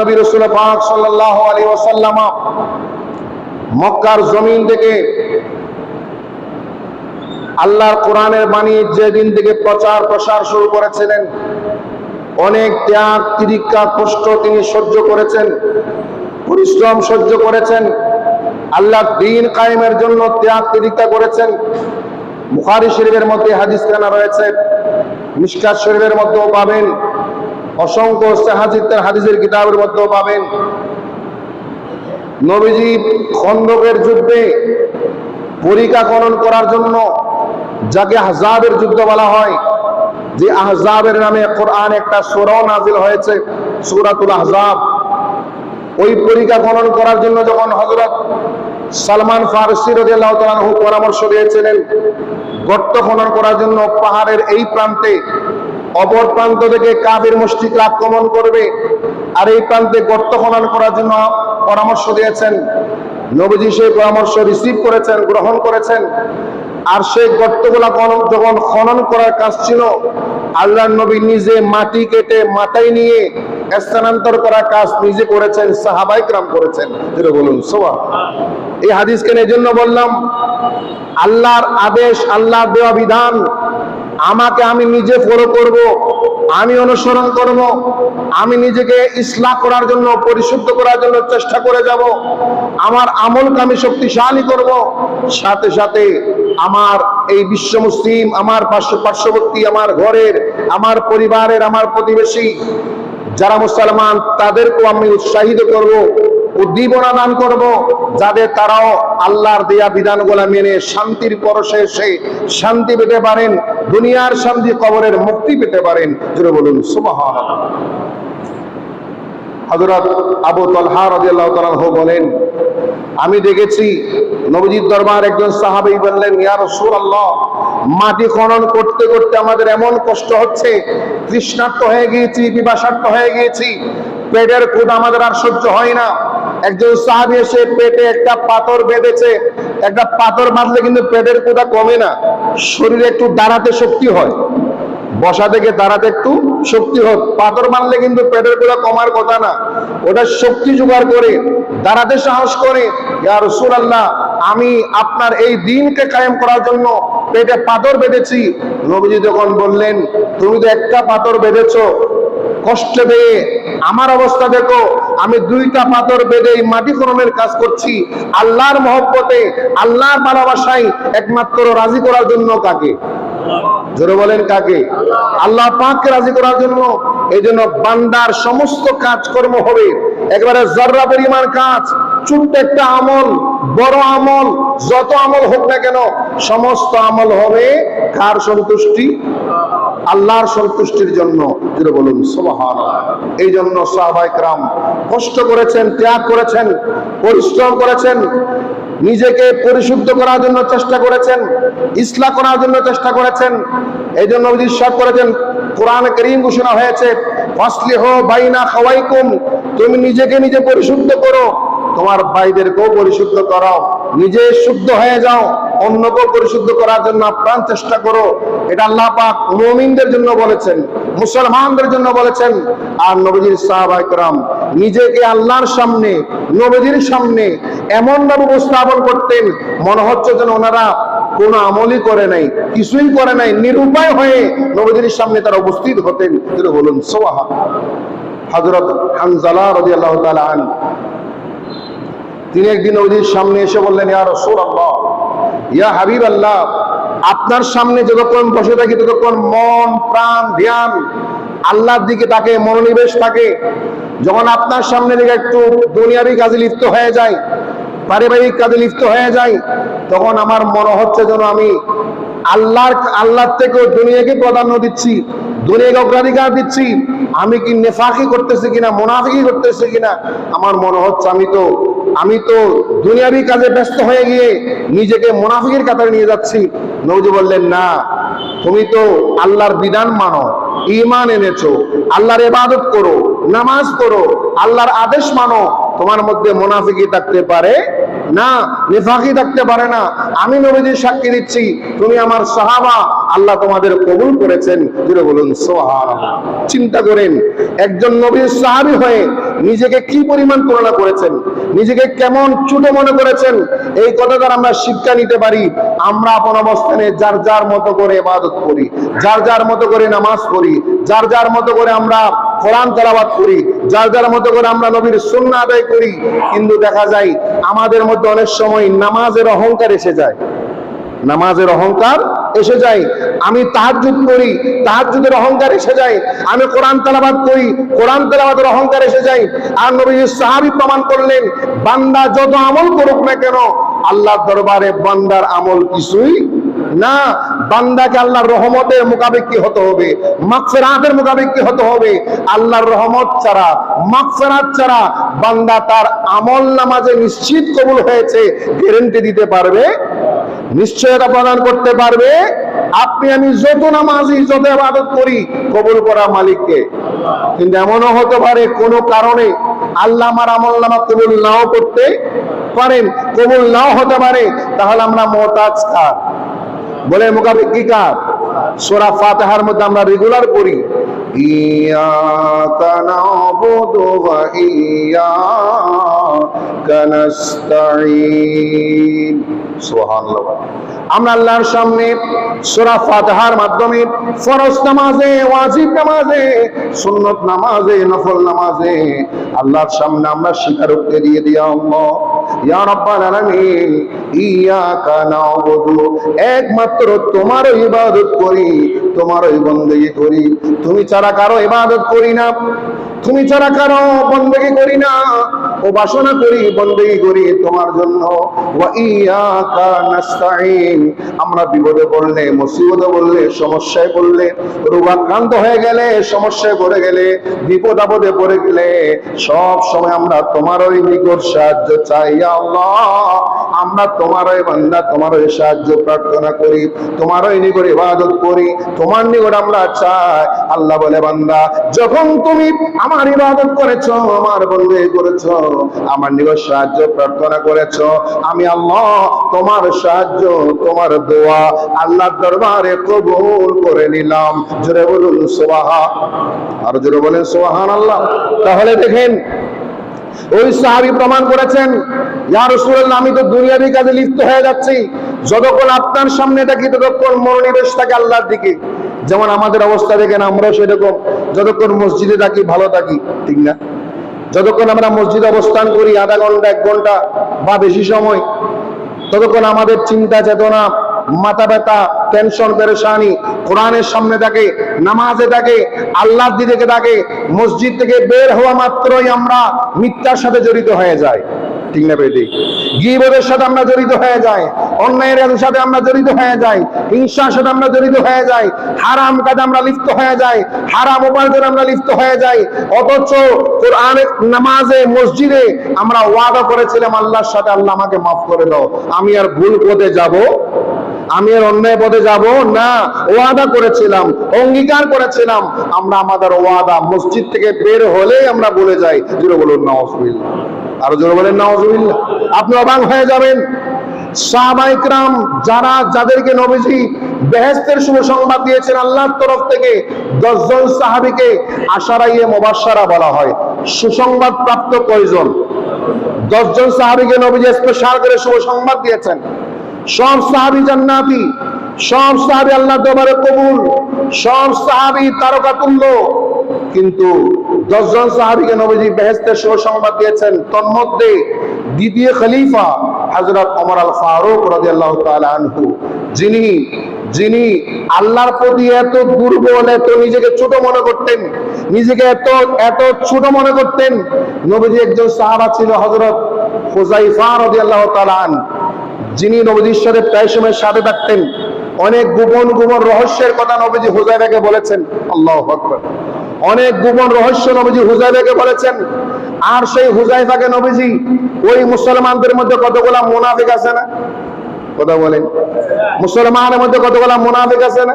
নবী রসুল পাক সাল্লাহ আলী মক্কার জমিন থেকে আল্লাহর কোরআনের বাণী যেদিন থেকে প্রচার প্রসার শুরু করেছিলেন, অনেক ত্যাগ, তিরিক্ষা, কষ্ট তিনি সহ্য করেছেন, পরিশ্রম সহ্য করেছেন, আল্লাহ দিন কায়েমের জন্য ত্যাগ, তিরিক্ষা করেছেন। বুখারি শরীফের মধ্যে হাদিস খানা রয়েছে মিসকাত শরীফের মধ্যেও পাবেন। অসংখ্য সাহাজিতের হাদিসের কিতাবের মধ্যেও পাবেন। নবীজি খন্দকের যুদ্ধে পরীক্ষা খনন করার জন্য যাকে আহজাবের যুদ্ধ বলা হয়, যে আহজাবের নামে কোরআন একটা সুরাও নাজিল হয়েছে, সুরাতুল আহজাব। ওই পরীক্ষা খনন করার জন্য যখন হজরত সালমান ফারসি তাআলা পরামর্শ দিয়েছিলেন, গর্ত খনন করার জন্য পাহাড়ের এই প্রান্তে অপর প্রান্ত থেকে কাবের মুশরিকরা আক্রমণ করবে। আর এই প্রান্তে গর্ত খনন করার জন্য পরামর্শ দিয়েছেন। নবীজি সেই পরামর্শ রিসিভ করেছেন, গ্রহণ করেছেন। আর সেই গর্তগুলা যখন খনন করার কাজ ছিল আল্লাহ নবী নিজে মাটি কেটে মাথায় নিয়ে স্থানান্তর করার কাজ নিজে করেছেন সাহাবাই ক্রাম করেছেন। যেটা বলুন সোয়া এই হাদিস কেন এই জন্য বললাম, আল্লাহর আদেশ আল্লাহ দেওয়া বিধান আমাকে আমি নিজে ফলো করব, আমি অনুসরণ করব, আমি নিজেকে ইসলাম করার জন্য, পরিশুদ্ধ করার জন্য চেষ্টা করে যাব, আমার আমলকে আমি শক্তিশালী করব, সাথে সাথে আমার এই বিশ্ব মুসলিম, আমার পার্শ্ব পার্শ্ববর্তী, আমার ঘরের, আমার পরিবারের, আমার প্রতিবেশী, যারা মুসলমান, তাদেরকেও আমি উৎসাহিত করব উদ্দীপনা দান করব যাদের তারাও আল্লাহর দেয়া বিধানগুলা মেনে শান্তির পরশে এসে শান্তি পেতে পারেন, দুনিয়ার শান্তি কবরের মুক্তি পেতে পারেন। জুড়ে বলুন সুবহান হযরত আবু তালহা রাদিয়াল্লাহু তাআলা বলেন, আমি দেখেছি নবজির দরবার একজন সাহাবী বললেন ইয়ার সুর রাসূলুল্লাহ, মাটি খনন করতে করতে আমাদের এমন কষ্ট হচ্ছে, তৃষ্ণার্ত হয়ে গিয়েছি, পিপাসার্ত হয়ে গিয়েছি, পেটের ক্ষুধা আমাদের আর সহ্য হয় না। একজন সাহাবী এসে পেটে একটা পাথর বেঁধেছে, একটা পাথর বাঁধলে কিন্তু পেটের কোথা কমে না। শরীরে একটু দাঁড়াতে শক্তি হয়। বসা থেকে দাঁড়াতে একটু শক্তি হোক পাথর মারলে কিন্তু পেটের গোড়া কমার কথা না। ওটা শক্তি জোগাড় করে, দাঁড়াতে সাহস করে, ইয়া রাসূলুল্লাহ, আমি আপনার এই দিনকে কায়েম করার জন্য পেটে পাথর বেঁধেছি। নবীজি যখন বললেন, তুমি তো একটা পাথর বেঁধেছো, কষ্ট পেয়ে আমার অবস্থা দেখো আমি দুইটা পাথর বেঁধে এই মাটি খননের কাজ করছি। আল্লাহর মহব্বতে, আল্লাহর ভালোবাসায় একমাত্র রাজি করার জন্য কাকে? জোরে বলেন কাকে? আল্লাহ পাককে রাজি করার জন্য। এই জন্য বান্দার সমস্ত কাজকর্ম হবে। একবারে জর্রা পরিমাণ কাজ, ছোট্ট একটা আমল, বড় আমল, যত আমল হোক না কেন, সমস্ত আমল হবে কার সন্তুষ্টি? আল্লাহর সন্তুষ্টির জন্য। বলুন এই জন্য সাহবাইকরাম কষ্ট করেছেন, ত্যাগ করেছেন, পরিশ্রম করেছেন, নিজেকে পরিশুদ্ধ করার জন্য চেষ্টা করেছেন ইসলা করার জন্য চেষ্টা করেছেন। এই জন্য বিশ্বাস করেছেন, কোরআন করিম ঘোষণা হয়েছে তুমি নিজেকে নিজে পরিশুদ্ধ করো, তোমার ভাইদেরকেও পরিশুদ্ধ করাও। নিজে শুদ্ধ হয়ে যাও অন্যকে পরিশুদ্ধ করার জন্য প্রাণ চেষ্টা করো। এটা আল্লাহ পাক মুমিনদের জন্য বলেছেন, মুসলমানদের জন্য বলেছেন। আর নবজির সাহাবাইকরাম নিজেকে আল্লাহর সামনে, নবজির সামনে এমন ভাবে উপস্থাপন করতেন, মনে হচ্ছে যেন ওনারা কোন আমলই করে নাই, কিছুই করে নাই, নিরুপায় হয়ে নবজির সামনে তারা উপস্থিত হতেন। তিনি বলুন সোহা হজরত হানজালা রবি আল্লাহ তিনি একদিন নবীজির সামনে এসে বললেন, ইয়া রাসূলুল্লাহ, ইয়া হাবিব আল্লাহ আপনার সামনে যতক্ষণ বসে থাকি ততক্ষণ মন, প্রাণ, ধ্যান, আল্লাহর দিকে তাকে মনোনিবেশ থাকে। যখন আপনার সামনে দিকে একটু দুনিয়াবি কাজে লিপ্ত হয়ে যায় পারিবারিক কাজে লিপ্ত হয়ে যায় তখন আমার মনে হচ্ছে যেন আমি আল্লাহর আল্লাহর থেকেও দুনিয়াকে প্রাধান্য দিচ্ছি, দুনিয়াকে অগ্রাধিকার দিচ্ছি। আমি কি নেফাকি করতেছি কিনা, মুনাফিকি করতেছি কিনা, আমার মনে হচ্ছে আমি তো আমি তো দুনিয়াবি কাজে ব্যস্ত হয়ে গিয়ে নিজেকে মোনাফিকের কাতারে নিয়ে যাচ্ছি। নৌজি বললেন, না, তুমি তো আল্লাহর বিধান মানো ইমান এনেছো, আল্লাহর এবাদত করো, নামাজ করো আল্লাহর আদেশ মানো, তোমার মধ্যে মোনাফিকি থাকতে পারে না, নিফাকি থাকতে পারে না। আমি নবীজির সাক্ষী দিচ্ছি, তুমি আমার সাহাবা, আল্লাহ তোমাদের কবুল করেছেন। জুড়ে বলুন চিন্তা করেন, একজন নবীর সাহাবি হয়ে নিজেকে কি পরিমাণ তুলনা করেছেন? নিজেকে কেমন ছোট মনে করেছেন? এই কথা দ্বারা আমরা শিক্ষা নিতে পারি, আমরা আপন অবস্থানে যার যার মতো করে ইবাদত করি, যার যার মতো করে নামাজ পড়ি, যার যার মতো করে আমরা কোরআন তেলাওয়াত করি যার যার মতো করে আমরা নবীর সুন্নাহ আদায় করি, কিন্তু দেখা যায় আমাদের মধ্যে অনেক সময় নামাজের অহংকার এসে যায়। নামাজের অহংকার এসে যায়। আমি তাহাজ্জুদ করি, তাহাজ্জুদের অহংকার এসে যায়। আমি কোরআন তেলাবাদ করি, কোরআন তেলাবাদের অহংকার এসে যায়। আর নবী সাহাবী প্রমাণ করলেন, বান্দা যত আমল করুক না কেন, আল্লাহর দরবারে বান্দার আমল কিছুই না। বান্দাকে আল্লাহর রহমতের মোকাবেকি হতে হবে? মাগফিরাতের মোকাবেকি হতে হবে? আল্লাহর রহমত ছাড়া, মাগফিরাত ছাড়া বান্দা তার আমল নামাজে নিশ্চিত কবুল হয়েছে গ্যারান্টি দিতে পারবে, নিশ্চয়তা প্রদান করতে পারবে। আপনি আমি যত নামাজি, যত ইবাদত করি, কবুল করা মালিককে। কিন্তু এমনও হতে পারে কোনো কারণে আল্লাহ আমার আমল নামা কবুল নাও করতে পারেন, কবুল নাও হতে পারে, তাহলে আমরা মোহতাজ কার? বলে মোকাবিক কি কার সোরা ফাতেহার মধ্যে আমরা রেগুলার পড়ি। ইয়াকা নাবুদু ওয়া ইয়াকা নাস্তাঈন। সুবহানাল্লাহ। আমরা আল্লাহর সামনে সূরা ফাতিহার মাধ্যমে ফরজ নামাজে, ওয়াজিব নামাজে, সুন্নত নামাজে, নফল নামাজে আল্লাহর সামনে আমরা স্বীকারোক্তি দিয়ে দিই, আল্লাহ। ইয়া একমাত্র তোমার ইবাদত করি তোমার বন্দেগী করি। তুমি ছাড়া কারও ইবাদত করি না, তুমি ছাড়া কারও বন্দেগী করি না। উপাসনা করি বন্দেই করি তোমার জন্য। আমরা বিপদে পড়লে, মুসিবতে বললে সমস্যায় পড়লে, রোগাক্রান্ত হয়ে গেলে, সমস্যায় পড়ে গেলে, বিপদ আপদে পড়ে গেলে, সব সময় আমরা তোমার ওই নিকট সাহায্য চাই আল্লাহ। আমরা তোমার ওই বান্দা, তোমার ওই সাহায্য প্রার্থনা করি, তোমার ওই নিকট ইবাদত করি, তোমার নিকট আমরা চাই। আল্লাহ বলে, বান্দা, যখন তুমি আমার ইবাদত করেছ, আমার বন্ধু করেছ আমার নিকট সাহায্য প্রার্থনা করেছ। আমি আল্লাহ তোমার সাহায্য, তোমার দোয়া আল্লাহর দরবারে কবুল করে নিলাম। জোরে বলুন সোবাহা আর জোরে বলেন সোহান আল্লাহ তাহলে দেখেন, ওই সাহাবী প্রমাণ করেছেন, ইয়া রাসূলুল্লাহ, আমি তো দুনিয়াবি কাজে লিপ্ত হয়ে যাচ্ছি। যতক্ষণ আপনার সামনে থাকি ততক্ষণ মনোনিবেশ থাকে আল্লাহর দিকে। যেমন আমাদের অবস্থা দেখেন, আমরাও সেরকম। যতক্ষণ মসজিদে থাকি, ভালো থাকি। ঠিক না? যতক্ষণ আমরা মসজিদে অবস্থান করি, আধা ঘণ্টা, এক ঘণ্টা বা বেশি সময়, ততক্ষণ আমাদের চিন্তা, চেতনা, মাথা ব্যথা টেনশন পেরেশানি কোরআনের সামনে থাকে, নামাজে থাকে, আল্লাহর দিকে থাকে, মসজিদ থেকে বের হওয়া মাত্রই আমরা মিথ্যার সাথে জড়িত হয়ে যাই। ঠিক না বেদি গিবদের সাথে আমরা জড়িত হয়ে যাই, অন্যায়ের সাথে আমরা জড়িত হয়ে যাই, হিংসার সাথে আমরা জড়িত হয়ে যাই, হারাম কাজে আমরা লিপ্ত হয়ে যাই, হারাম উপার্জনে আমরা লিপ্ত হয়ে যাই, অথচ কোরআনের নামাজে, মসজিদে আমরা ওয়াদা করেছিলাম, আল্লাহর সাথে আল্লাহ আমাকে মাফ করে দাও। আমি আর ভুল পথে যাব? আমি আর অন্যায় পথে যাব? না, ওয়াদা করেছিলাম, অঙ্গীকার করেছিলাম। আমরা আমাদের ওয়াদা মসজিদ থেকে বের হলেই আমরা বলে যাই। জুড়ে বলুন নওয়াজবিল্লা আরও জোরে বলেন নওয়াজবিল্লা আপনি অবাক হয়ে যাবেন। সাহাবাইকরাম যারা, যাদেরকে নবীজি বেহেস্তের শুভ সংবাদ দিয়েছেন আল্লাহর তরফ থেকে, দশজন সাহাবিকে আশারাইয়ে মোবাসারা বলা হয়। সুসংবাদ প্রাপ্ত কয়জন? দশজন সাহাবিকে নবীজি স্পেশাল করে শুভ সংবাদ দিয়েছেন। সব সাহাবি জান্নাতি, সব সাহাবি আল্লাহ দরবারে কবুল, সব সাহাবি তারকাতুল্য। কিন্তু দশজন সাহাবিকে নবীজি বেহেস্তের শুভ সংবাদ দিয়েছেন। তন্মধ্যে দ্বিতীয় খলিফা হযরত ওমর আল ফারুক রাদিয়াল্লাহু তাআলা আনহু। যিনি যিনি আল্লাহর প্রতি এত দুর্বল, এত নিজেকে ছোট মনে করতেন, নিজেকে এত এত ছোট মনে করতেন, নবীজি একজন সাহাবা ছিল হযরত হুজাইফা রাদিয়াল্লাহু তাআলা আনহু। যিনি নবীজির সাথে প্রায় সময় সাথে থাকতেন। অনেক গোপন গোপন রহস্যের কথা নবীজি হুজাইফাকে বলেছেন। আল্লাহ আকবার। অনেক গোপন রহস্য নবীজি হুজাইফাকে বলেছেন। আর সেই হুজাইফাকে নবীজি ওই মুসলমানদের মধ্যে কতগুলা মুনাফিক আছে না? কথা বলেন। মুসলমানের মধ্যে কতগুলা মোনাফিক আছে না?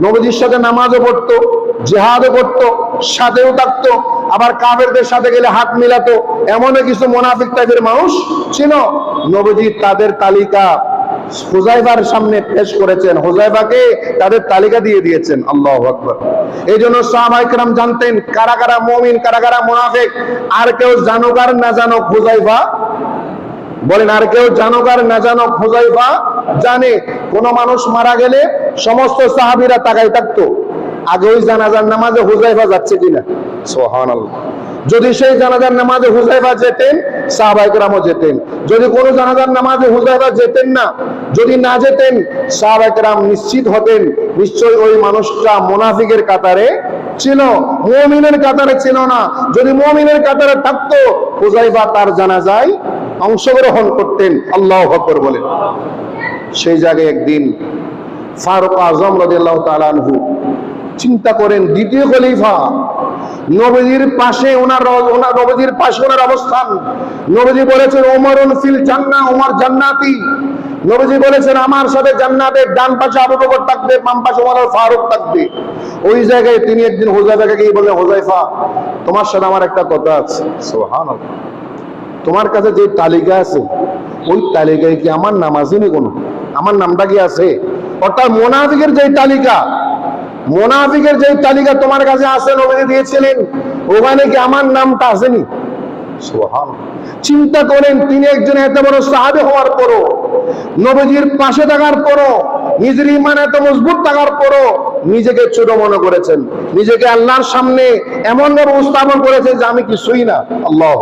নবীজির সাথে নামাজও পড়তো, জেহাদও করতো, সাথেও থাকতো, আবার কাবেরদের সাথে গেলে হাত মিলাতো। এমনও কিছু মোনাফিক টাইপের মানুষ ছিল। নবীজি তাদের তালিকা হুজাইফার সামনে পেশ করেছেন। হুজাইফাকে তাদের তালিকা দিয়ে দিয়েছেন। আল্লাহ আকবর। এই জন্য জানতেন, কারা কারা মমিন, কারা কারা আর কেউ জানুক আর না জানুক হুজাইফা বলেন, আর কেউ জানুক আর না জানুক হুজাইফা জানে, কোন মানুষ মারা গেলে সমস্ত সাহাবিরা তাকাই থাকতো। আগে ওই জানাজার নামাজে হুজাইফা যাচ্ছে কিনা? সুবহানাল্লাহ। যদি সেই জানাজার নামাজে হুজাইফা যেতেন, সাহাবাইকরামও যেতেন। যদি কোন জানাজার নামাজে হুজাইফা যেতেন না, যদি না যেতেন, সাহাবাইকরাম নিশ্চিত হতেন, নিশ্চয়ই ওই মানুষটা মুনাফিকের কাতারে ছিল। মুমিনের কাতারে ছিল না। যদি মুমিনের কাতারে থাকতো, হুজাইফা তার জানাজায় অংশগ্রহণ করতেন। আল্লাহ আকবর বলেন। সেই জায়গায় একদিন ফারুক আজম রাদিয়াল্লাহু তাআলা আনহু চিন্তা করেন, দ্বিতীয় খলিফা নবীজির পাশে ওনার ওনার নবীজির পাশে ওনার অবস্থান। নবীজি বলেছেন ওমরুন ফিল জান্নাহ ওমর জান্নাতি। নবীজি বলেছেন, আমার সাথে জান্নাতের ডান পাশে আবু বকর থাকবে, বাম পাশে ওমর ফারুক থাকবে। ওই জায়গায় তিনি একদিন হুজাইফাকে গিয়ে বললেন হুজাইফা তোমার সাথে আমার একটা কথা আছে। সুবহানাল্লাহ। তোমার কাছে যে তালিকা আছে, ওই তালিকায় কি আমার নাম আসেনি কোনো? আমার নামটা কি আছে? অর্থাৎ মোনাফিকের যে তালিকা মোনাফিকের যে তালিকা তোমার কাছে আছে, নবীজি দিয়েছিলেন, ওখানে কি আমার নামটা আসেনি? চিন্তা করেন, তিনি একজন এত বড় সাহাবে হওয়ার পরও, নবীজির পাশে থাকার পরও, নিজের ইমান এত মজবুত থাকার পরও নিজেকে ছোট মনে করেছেন। নিজেকে আল্লাহর সামনে এমন ভাবে উপস্থাপন করেছেন যে আমি কিছুই না। আল্লাহ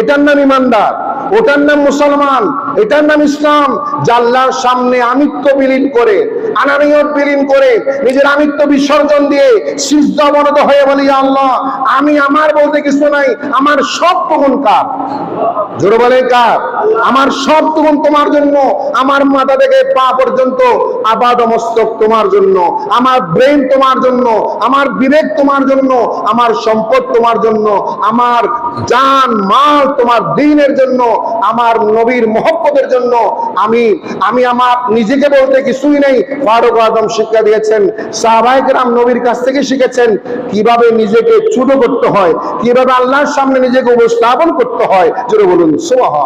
এটার নাম ইমানদার ওটার নাম মুসলমান, এটার নাম ইসলাম, যা আল্লাহর সামনে আমিত্ব বিলীন করে আনানিয়ত বিলীন করে নিজের আমিত্ব বিসর্জন দিয়ে অবনত হয়ে বলি "ইয়া আল্লাহ, আমি আমার বলতে কিছু নাই, আমার সব তখন কার? জোরে বলে কার? আমার সব তখন তোমার জন্য, আমার মাথা থেকে পা পর্যন্ত আপাদ মস্তক তোমার জন্য, আমার ব্রেন তোমার জন্য, আমার বিবেক তোমার জন্য, আমার সম্পদ তোমার জন্য, আমার জান, মাল তোমার দিনের জন্য, আমার নবীর মহব্বতের জন্য আমি আমি আমার নিজেকে বলতে কিছুই নেই। ফারুক আদম শিক্ষা দিয়েছেন সাহাবাহিক রাম নবীর কাছ থেকে শিখেছেন কীভাবে নিজেকে ছোট করতে হয়, কীভাবে আল্লাহর সামনে নিজেকে উপস্থাপন করতে হয়। জোরে বলুন সোহা